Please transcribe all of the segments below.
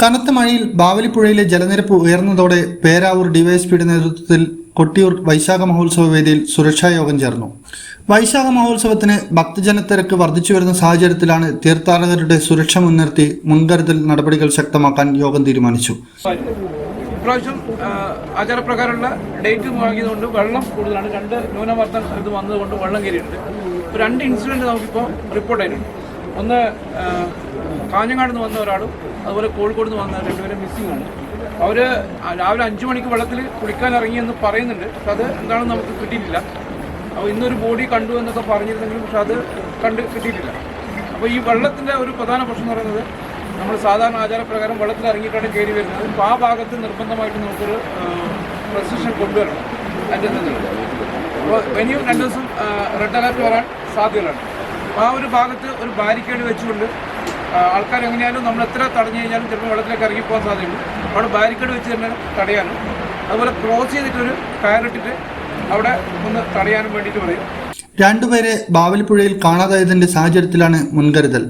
കനത്ത മഴയിൽ ബാവലിപ്പുഴയിലെ ജലനിരപ്പ് ഉയർന്നതോടെ പേരാവൂർ ഡിവൈഎസ്പിയുടെ നേതൃത്വത്തിൽ കൊട്ടിയൂർ വൈശാഖ മഹോത്സവ വേദിയിൽ സുരക്ഷാ യോഗം ചേർന്നു. വൈശാഖ മഹോത്സവത്തിന് ഭക്തജനത്തിരക്ക് വർദ്ധിച്ചു വരുന്ന സാഹചര്യത്തിലാണ് തീർത്ഥാടകരുടെ സുരക്ഷ മുൻനിർത്തി മുൻകരുതൽ നടപടികൾ ശക്തമാക്കാൻ യോഗം തീരുമാനിച്ചു. ഇപ്രാവശ്യം ആചാരപ്രകാരമുള്ള ഡേറ്റ് വാങ്ങിയതുകൊണ്ട് വെള്ളം കൂടുതലാണ്. രണ്ട് ന്യൂനമർദ്ദം ഇത് വന്നതുകൊണ്ട് വെള്ളം കയറിയിട്ടുണ്ട്. രണ്ട് ഇൻസിഡന്റ് നമുക്കിപ്പോൾ റിപ്പോർട്ട് ആയിട്ടുണ്ട്. ഒന്ന് കാഞ്ഞങ്ങാട് നിന്ന് വന്ന ഒരാളും അതുപോലെ കോഴിക്കോട് നിന്ന് വന്ന രണ്ടുപേരും മിസ്സിംഗ് ആണ്. അവർ രാവിലെ അഞ്ച് മണിക്ക് വെള്ളത്തിൽ കുളിക്കാൻ ഇറങ്ങിയെന്ന് പറയുന്നുണ്ട്. പക്ഷെ അത് എന്താണെന്ന് നമുക്ക് കിട്ടിയിട്ടില്ല. അപ്പോൾ ഇന്നൊരു ബോഡി കണ്ടു എന്നൊക്കെ പറഞ്ഞിരുന്നെങ്കിലും പക്ഷെ അത് കണ്ട് കിട്ടിയിട്ടില്ല. അപ്പോൾ ഈ വെള്ളത്തിന്റെ ഒരു പ്രധാന പ്രശ്നം എന്ന് പറയുന്നത് നമ്മൾ സാധാരണ ആചാരപ്രകാരം വെള്ളത്തിൽ ഇറങ്ങിയിട്ടാണ് കയറി വരുന്നത്. അപ്പോൾ ആ ഭാഗത്ത് നിർബന്ധമായിട്ട് നമുക്കൊരു പ്രസിഷൻ കൊണ്ടുവരണം. അതിന്റെ അപ്പോൾ ഇനിയും രണ്ട് ദിവസം റെഡ് അലർട്ട് വരാൻ സാധ്യതകളുണ്ട് ആ ഒരു ഭാഗത്ത് ഒരു ബാരിക്കേഡ് വെച്ചുകൊണ്ട് ആൾക്കാർ എങ്ങനെയാലും നമ്മൾ എത്ര തടഞ്ഞു കഴിഞ്ഞാലും ചിലപ്പോൾ വെള്ളത്തിലേക്ക് ഇറങ്ങിപ്പോകാൻ സാധ്യതയുണ്ട്. അവിടെ ബാരിക്കേഡ് വെച്ച് തന്നെ തടയാനും അതുപോലെ ക്രോസ് ചെയ്തിട്ടൊരു കയറിട്ടിട്ട് അവിടെ ഒന്ന് തടയാനും വേണ്ടിയിട്ട് പറയും. രണ്ടുപേരെ ബാവലിപ്പുഴയിൽ കാണാതായതിന്റെ സാഹചര്യത്തിലാണ് മുൻകരുതൽ.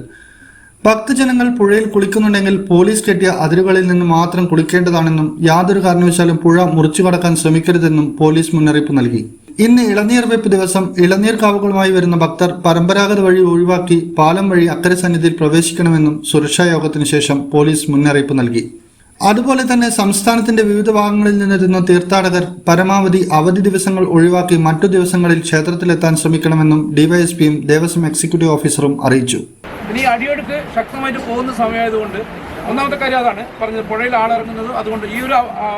ഭക്തജനങ്ങൾ പുഴയിൽ കുളിക്കുന്നുണ്ടെങ്കിൽ പോലീസ് കെട്ടിയ അതിരുകളിൽ നിന്ന് മാത്രം കുളിക്കേണ്ടതാണെന്നും യാതൊരു കാരണവശാലും പുഴ മുറിച്ചു കടക്കാൻ ശ്രമിക്കരുതെന്നും പോലീസ് മുന്നറിയിപ്പ് നൽകി. ഇന്ന് ഇളനീർ വെപ്പ് ദിവസം ഇളനീർ കാവുകളുമായി വരുന്ന ഭക്തർ പരമ്പരാഗത വഴി ഒഴിവാക്കി പാലം വഴി അക്കരെ സന്നിധിയിൽ പ്രവേശിക്കണമെന്നും സുരക്ഷാ യോഗത്തിന് ശേഷം പോലീസ് മുന്നറിയിപ്പ് നൽകി. അതുപോലെ തന്നെ സംസ്ഥാനത്തിന്റെ വിവിധ ഭാഗങ്ങളിൽ നിന്നെത്തുന്ന തീർത്ഥാടകർ പരമാവധി അവധി ദിവസങ്ങൾ ഒഴിവാക്കി മറ്റു ദിവസങ്ങളിൽ ക്ഷേത്രത്തിലെത്താൻ ശ്രമിക്കണമെന്നും ഡിവൈഎസ്പിയും ദേവസ്വം എക്സിക്യൂട്ടീവ് ഓഫീസറും അറിയിച്ചു. ഇനി അടിയൊഴുക്ക് ശക്തമായിട്ട് പോകുന്ന സമയമായതുകൊണ്ട് ഒന്നാമത്തെ കാര്യം അതാണ് പറഞ്ഞത് പുഴയിൽ ആളിറങ്ങുന്നത്. അതുകൊണ്ട് ഈ ഒരു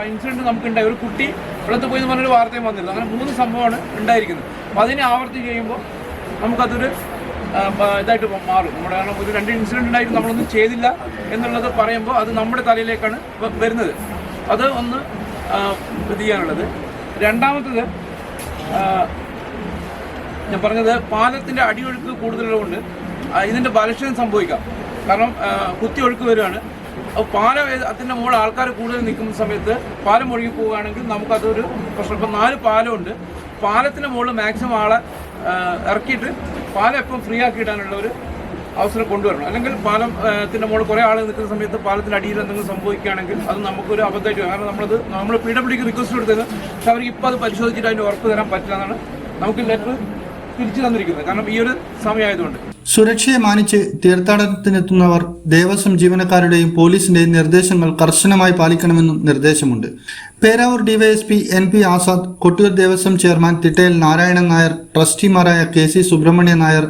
ഇൻസിഡന്റ് നമുക്കുണ്ടായി ഒരു കുട്ടി വെള്ളത്തിൽ പോയി എന്ന് പറഞ്ഞൊരു വാർത്തയും വന്നിരുന്നു. അങ്ങനെ മൂന്ന് സംഭവമാണ് ഉണ്ടായിരിക്കുന്നത്. അപ്പോൾ അതിനെ ആവർത്തി ചെയ്യുമ്പോൾ നമുക്കതൊരു ഇതായിട്ട് മാറും. നമ്മുടെ കാരണം ഒരു രണ്ട് ഇൻസിഡന്റ് ഉണ്ടായിട്ട് നമ്മളൊന്നും ചെയ്തില്ല എന്നുള്ളത് പറയുമ്പോൾ അത് നമ്മുടെ തലയിലേക്കാണ് വരുന്നത്. അത് ഒന്ന് ഇത് ചെയ്യാനുള്ളത്. രണ്ടാമത്തത് ഞാൻ പറഞ്ഞത് പാലത്തിന്റെ അടിയൊഴുക്ക് കൂടുതലുള്ളതുകൊണ്ട് ഇതിന്റെ ബലക്ഷയം സംഭവിക്കാം. കാരണം കുത്തിയൊഴുക്ക് വരികയാണ്. പാലം അതിന്റെ മുകളിൽ ആൾക്കാർ കൂടുതൽ നിൽക്കുന്ന സമയത്ത് പാലം ഒഴുകി പോവുകയാണെങ്കിൽ നമുക്കതൊരു പ്രശ്നം. ഇപ്പം നാല് പാലമുണ്ട്. പാലത്തിന്റെ മുകളിൽ മാക്സിമം ആളെ ഇറക്കിയിട്ട് പാലം എപ്പം ഫ്രീ ആക്കി ഇടാനുള്ള ഒരു അവസരം കൊണ്ടുവരണം. അല്ലെങ്കിൽ പാലത്തിന്റെ മുകളിൽ കുറേ ആൾ നിൽക്കുന്ന സമയത്ത് പാലത്തിന്റെ അടിയിൽ എന്തെങ്കിലും സംഭവിക്കുകയാണെങ്കിൽ അത് നമുക്കൊരു അബദ്ധമായിട്ട്. കാരണം നമ്മളത് നമ്മൾ പി റിക്വസ്റ്റ് കൊടുത്തത് പക്ഷെ അവർക്ക് ഇപ്പോൾ അത് പരിശോധിച്ചിട്ട് അതിന്റെ ഉറപ്പ് തരാൻ പറ്റില്ല എന്നാണ് നമുക്ക് ലെറ്റർ തിരിച്ചു തന്നിരിക്കുന്നത്. കാരണം ഈ ഒരു സമയമായതുകൊണ്ട്. സുരക്ഷയെ മാനിച്ച് തീർത്ഥാടനത്തിനെത്തുന്നവർ ദേവസ്വം ജീവനക്കാരുടെയും പോലീസിന്റെയും നിർദ്ദേശങ്ങൾ കർശനമായി പാലിക്കണമെന്നും നിർദ്ദേശമുണ്ട്. Peravoor DYSP N P Azad Kottiyoor Devaswom chairman Thittayil Narayanan Nair ട്രസ്റ്റിമാരായ K C Subrahmanya Nair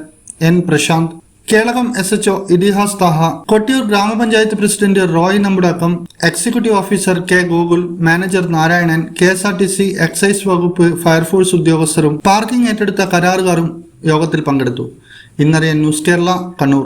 N Prashanth Kelakam S HO Ithihas Thaha. Kottiyoor grama panchayat president Roy Nambudakam executive officer K Gokul manager Narayanan K S R T C excise വകുപ്പ് fire force ഉദ്യോഗസ്ഥരും parking ഏറ്റെടുത്ത കരാറുകാരും യോഗത്തിൽ പങ്കെടുത്തു. ഇന്നറിയാൻ news Kerala Kannur.